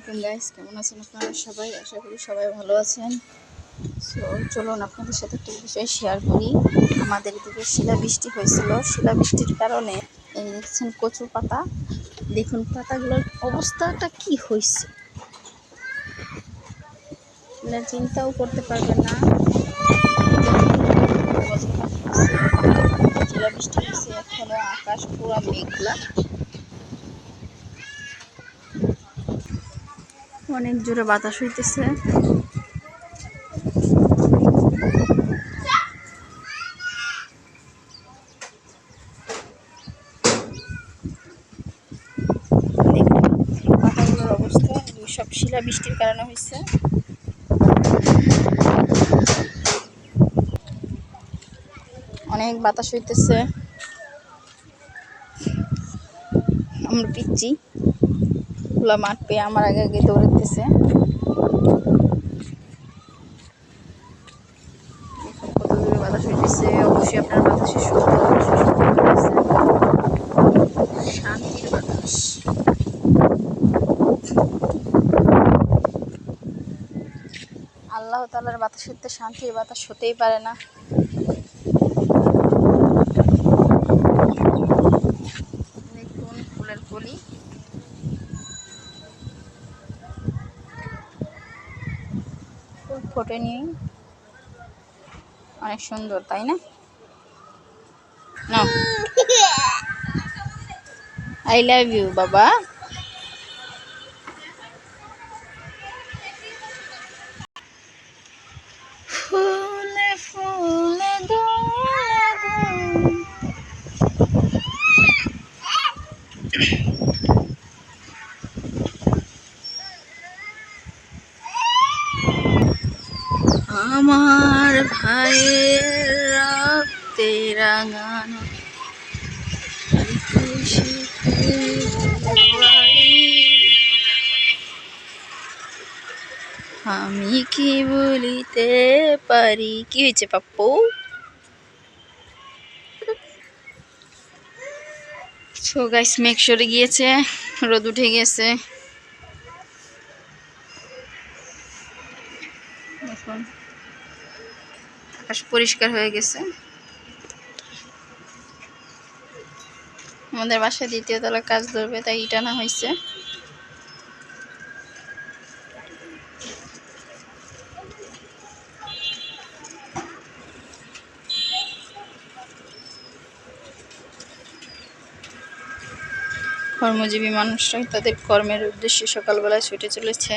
আলাইকুম গাইস কেমন আছেন আপনারা সবাই? আশা করি সবাই ভালো আছেন। সো চলুন আপনাদের সাথে একটা বিষয় শেয়ার করি। আমাদের এদিকে শিলাবৃষ্টি হয়েছিল। শিলাবৃষ্টির কারণে এই দেখছেন কচু পাতা। দেখুন, পাতাগুলোর অবস্থাটা কি হয়েছে? আপনারা চিন্তাও করতে পারবেন না। শিলাবৃষ্টি হয়েছে, এখনও আকাশ পুরো মেঘলা। অনেক জোরে বাতাস হইতেছে। পাতাগুলোর অবস্থা সব শিলা বৃষ্টির কারণে হয়েছে অনেক বাতাস হইতেছে। আমরা পিচ্ছি। খোলা মাঠ পেয়ে আমার আগে আগে দৌড়াতেছে বাতাস হইতেছে, অবশ্যই আপনার বাতাস আল্লাহ তালার বাতাসের তো শান্তির বাতাস হতেই পারে না। ফুলের কলি? ফুল ফোটে নিই অনেক সুন্দর তাই না? আই লাভ ইউ বাবা ফুলে ফুলে দোলা দোলা আমার ভাইয়ের রক্তে রাঙানো আমি কি বলিতে পারি? কি হয়েছে পাপ্পু? সো গাইস মেঘ সরে গিয়েছে, রোদ উঠে গেছে। দেখুন আকাশ পরিষ্কার হয়ে গেছে। আমাদের বাসায় দ্বিতীয় তলা কাজ ধরবে, তাই ইটানা হয়েছে। কর্মজীবী মানুষরাই তাদের কর্মের উদ্দেশ্যে সকালবেলায় ছুটে চলেছে।